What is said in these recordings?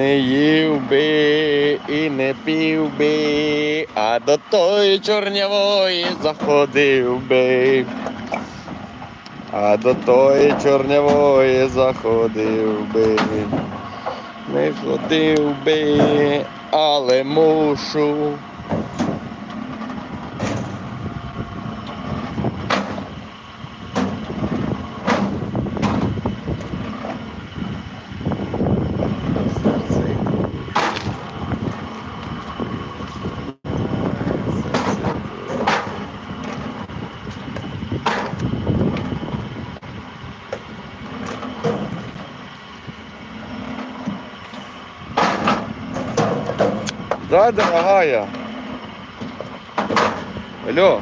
Не їв би і не пів би, а до тої чорнявої заходив би. А до тої чорнявої заходив би. Не ходив би, але мушу. Да, дорогая. Алло.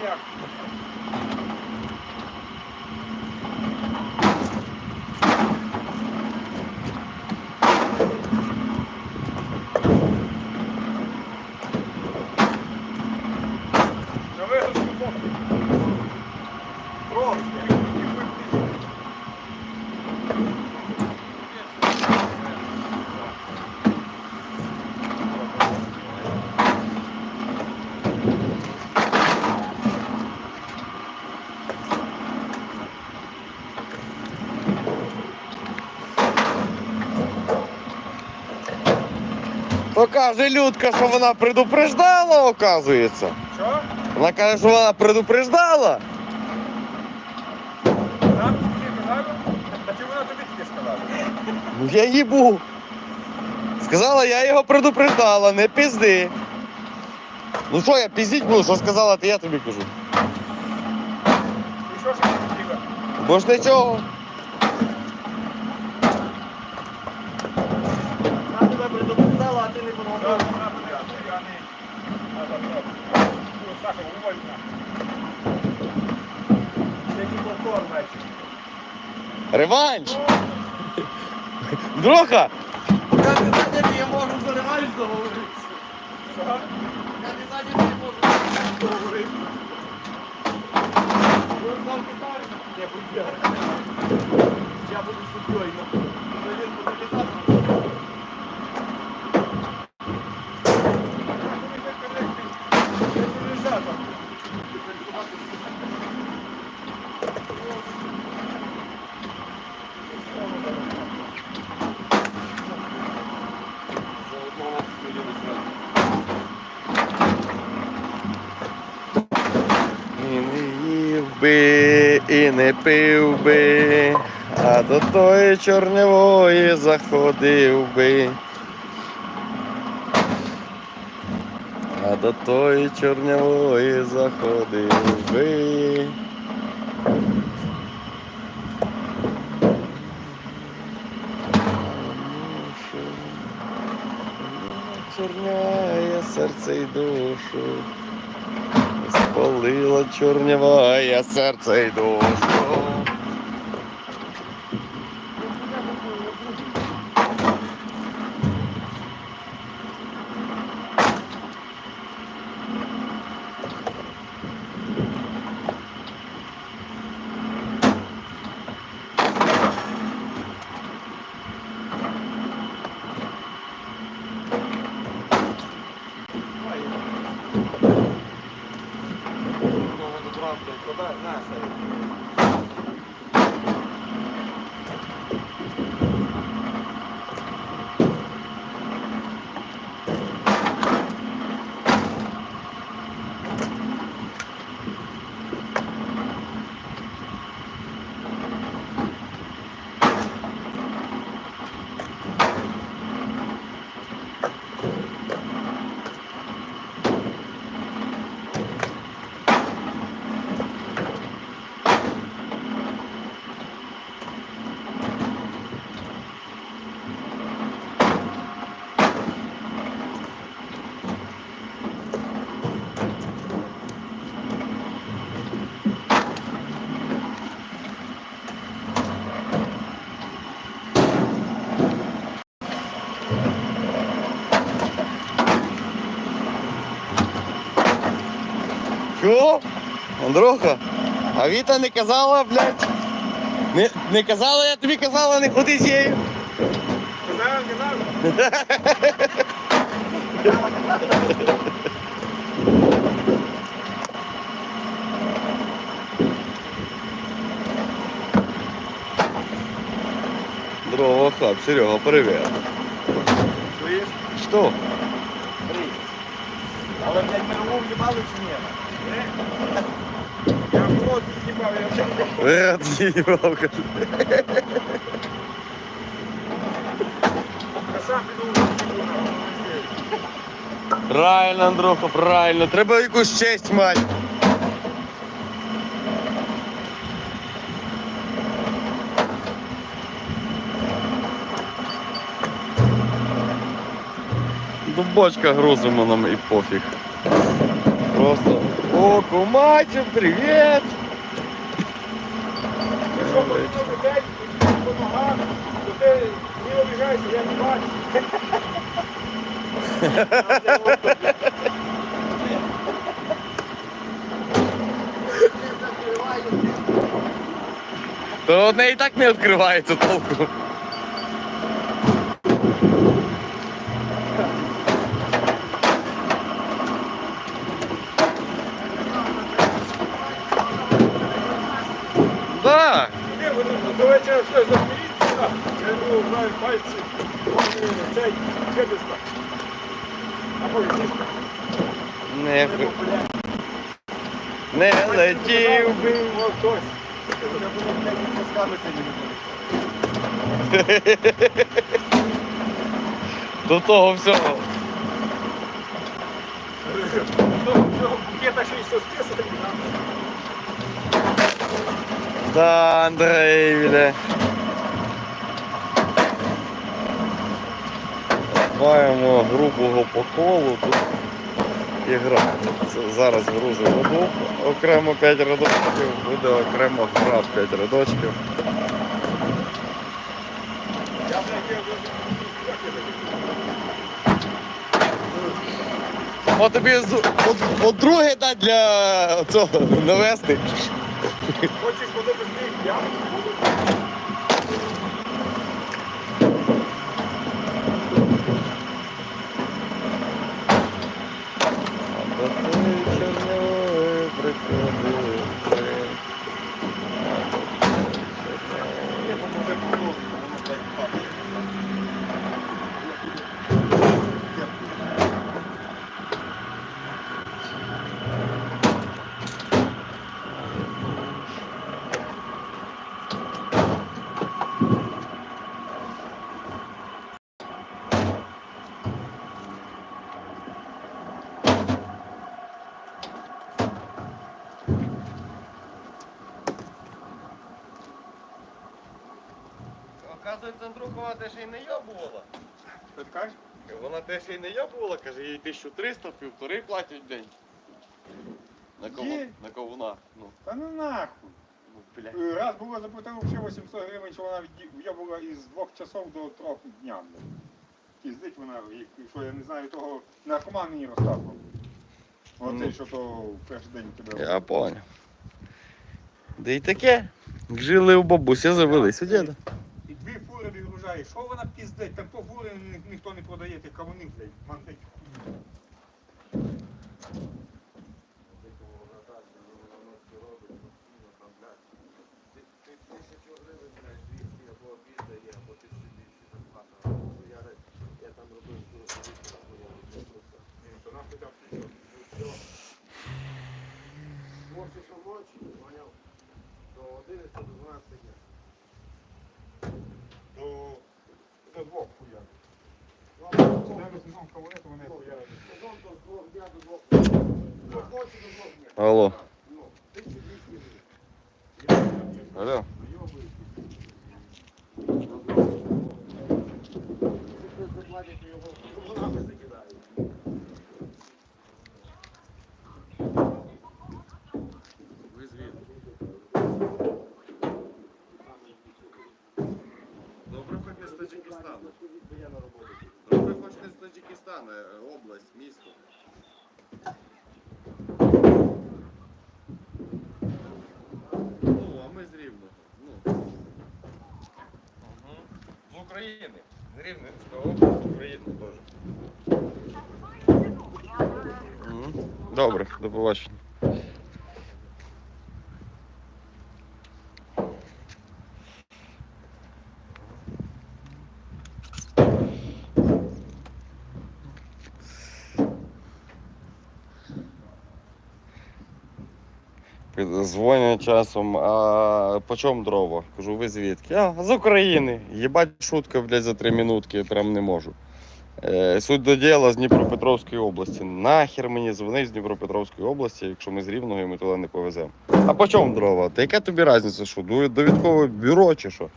Cognac. То каже Людка, що вона предупреждала, оказується. Що? Вона каже, що вона предупреждала. Нам тільки казали? А чи вона тобі тільки сказала? Ну я їбу. Сказала, я його предупреждала, не пізди. Ну що, я піздіть буду, що сказала, то я тобі кажу. І що ж хотіла? Бо ж нічого. Вона тебе предупреждала, а ти не Да, подумав. вона буде, а ти, я не... Який повтор, значить. Реванш! Друга! Поки ти зайдеш, я можу за реванш договоритися. Що? Поки ти зайдеш, я можу договоритися. Ні, будь я. Я буду суддєю. Ну, він буде писати. І не їв би, і не пив би, а до тої чорневої заходив би. А до тої чорнявої заходив би. Чорняє серце й душу. Спалила чорняває серце й душу. Що? Андроха? А Віта не казала, блядь? Не, не казала, я тобі казала, не ходи з нею. Казав, казав. Здорово, хаб, Серега, привет. Чуєш? Что? Привіт. Але, блядь, ми його в'їбали чи? Ні? Я в рот в'їбав, я вже не Рад їбав. Правильно, Андроха, правильно. Треба якусь честь мати. До бочка грузимо нам і пофіг. Просто. О, кумачу, привіт! Якщо по людей, по ногах, то ти не обіжайся, я не бачу. То одне і так не відкривається толком. Да. Ні, вони до вечора щось засміються. Йду, пальці. Цей дедушка. Або дідушка. Не, не летів би. Хтось. Вони будуть блядь, із сосками. До того всього. Ну, цього букета ще й соски сидить. Да, Андрей, бля. Маємо грубого по колу тут і граємо. Це Зараз грузимо воду, окремо 5 рядочків, буде окремо гра 5 рядочків. О тобі з- от, от друге дать для цього навести. Хочеш подобати мій? Я буду. А до тої чорної приходив ти. Я помогу подобати, воно, блядь, падає. Оказується, Андрухова те ще й не йобувала. Що ти кажеш? Вона те ще й не йобувала, каже, їй 1300, півтори платять в день. На, каву... Є. на кавунах. Ну, Та ну нахуй. ну блядь. Е, Раз було заплатив ще 800 гривень, що вона відді- із двох часов до трьох дня. блядь. Їздить вона, і- що я не знаю, того наркоман мені розказував. Оцей, Ну. що то в перший день тебе. Я понял. Да і таке. Жили у бабусі, завелись у діда. Відгружає. Що вона піздить? Там то ні- ніхто не продає, ти кавуни, блядь. Все. Може, що ночі, поняв? До 11 до 12 дня. До, до двох хуяр. Ну, Зараз сезон кавуни, то вони хуяри. Сезон до двох дня до двох. До ночі до двох дня. Алло. Ну, 1200 гривень. Алло. Якщо заплатять, то його кавунами закидають. Ви звідки? Добре, хоч не з Таджикистану. Я на роботу. Добре, хоч не з Таджикистану, е, область, місто. Ну, а ми з Рівного. Ну. З України. З Рівненська область, з України теж. Добре, до побачення. Дзвонять часом, а по чому дрова? Кажу, ви звідки? А, з України. Єбать шутка, блядь, за три минутки, я прям не можу. Е, суть до діла з Дніпропетровської області. Нахер мені дзвонить з Дніпропетровської області, якщо ми з Рівного і ми туди не повеземо. А по чому дрова? Та яка тобі різниця, що? Довідкове бюро чи що?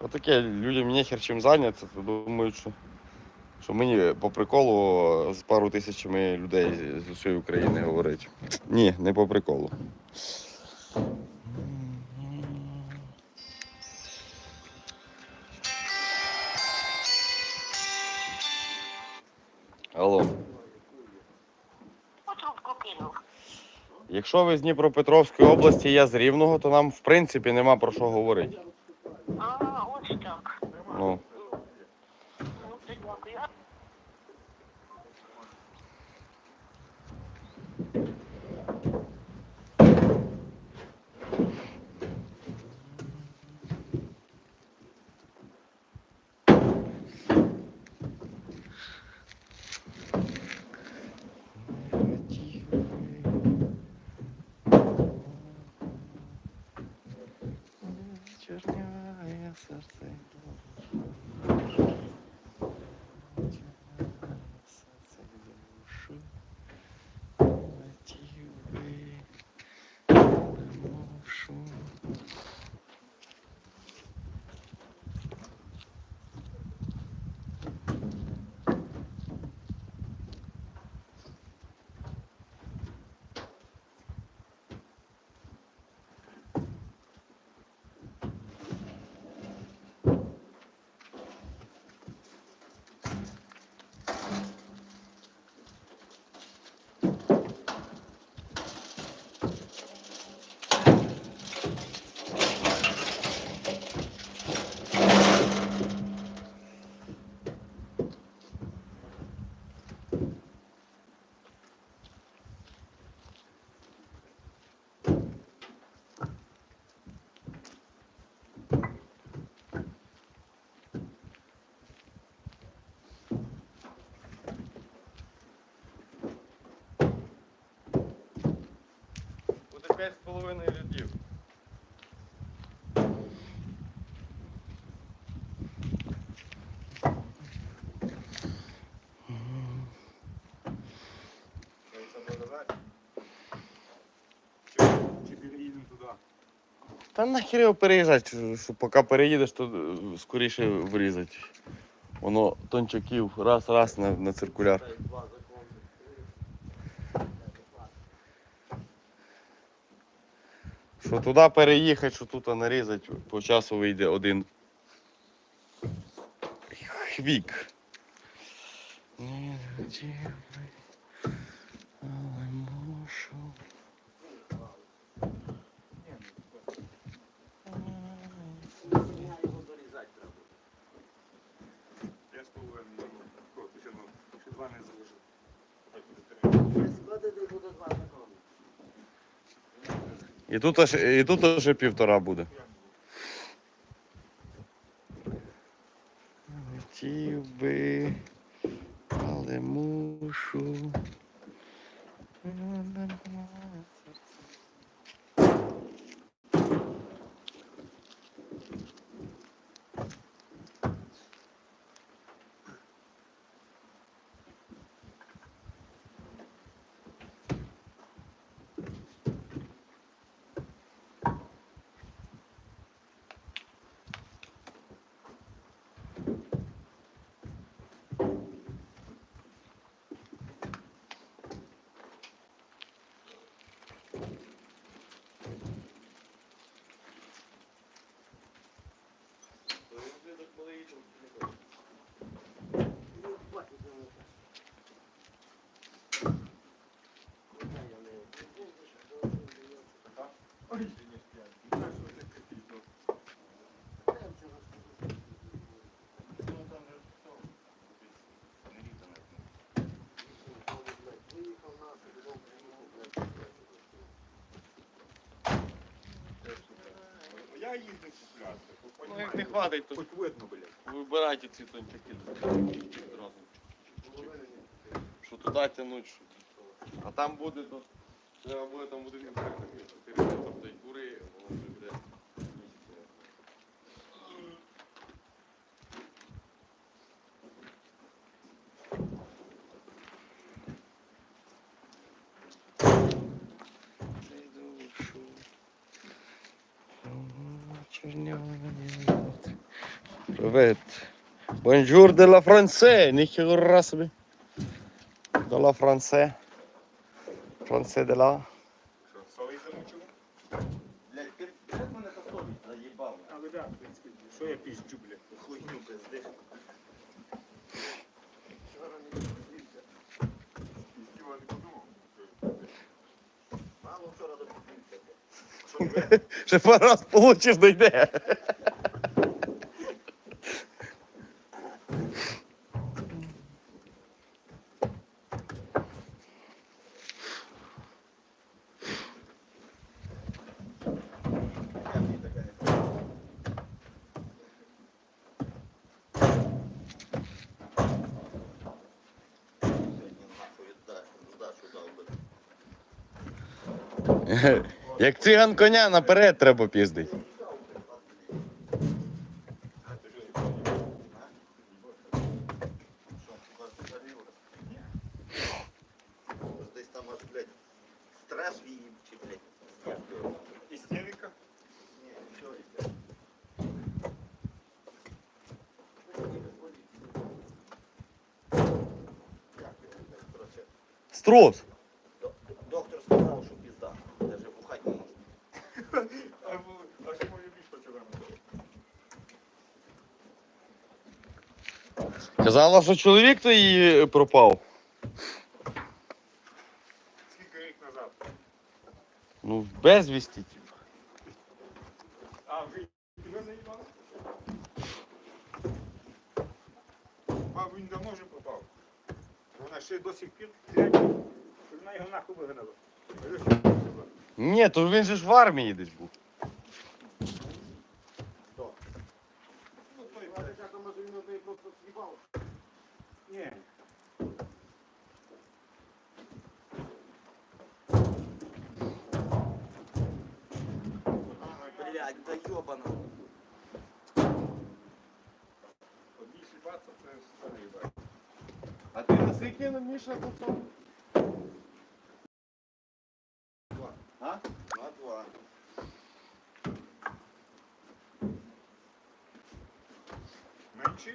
Отаке, людям нехер чим зайнятися, то думають, що, що мені по приколу з пару тисячами людей з усієї України говорить. Ні, не по приколу. Алло. Якщо ви з Дніпропетровської області, я з Рівного, то нам в принципі нема про що говорити. 5,5 лідів. Та нахер його переїжджати, що поки переїдеш, то е, скоріше врізати. Воно тончаків раз-раз на, на циркуляр. Що туди переїхати, що тут нарізати, по часу вийде один хвік. Але мушу. Його дорізати треба. Я з половиною ну, ще, ну, ще два не заложив. Так буде три. Складений буде два закони. І тут аж, і тут аж півтора буде. the police would їздив купляти. Ну як не хватить, то Хоч видно, блядь. вибирайте ці тончаки одразу. Що туди тянуть, що тут. А там буде, то треба буде там буде тобто Привет. Bonjour de la France. Ніхера собі. De la France. France de la. Ще пару раз получиш, дойде. Як циган коня наперед треба піздити. Десь там аж, блядь, стрес їм, чи, блядь, Істерика? Ні, нічого, йде. Як його, блядь, коротше, Струс. до- Доктор сказав, що пізда. Даже бухать не можна. А в- а що моє більше почала? Казала, що чоловік то її пропав. Скільки рік назад? Ну, безвісті. типу. А, вже тебе заїбали? А, він давно вже пропав. Вона ще до сих пір блядь, вона його нахуй вигнала. Ні, то він же ж в армії десь був. А? На два. Менший?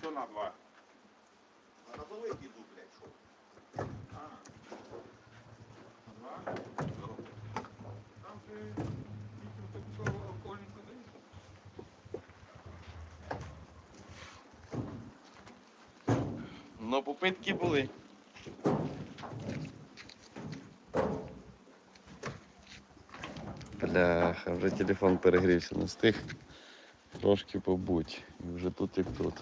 Що на два? Ну, попитки були. Бляха, вже телефон перегрівся, не встиг трошки побуть. І вже тут як тут.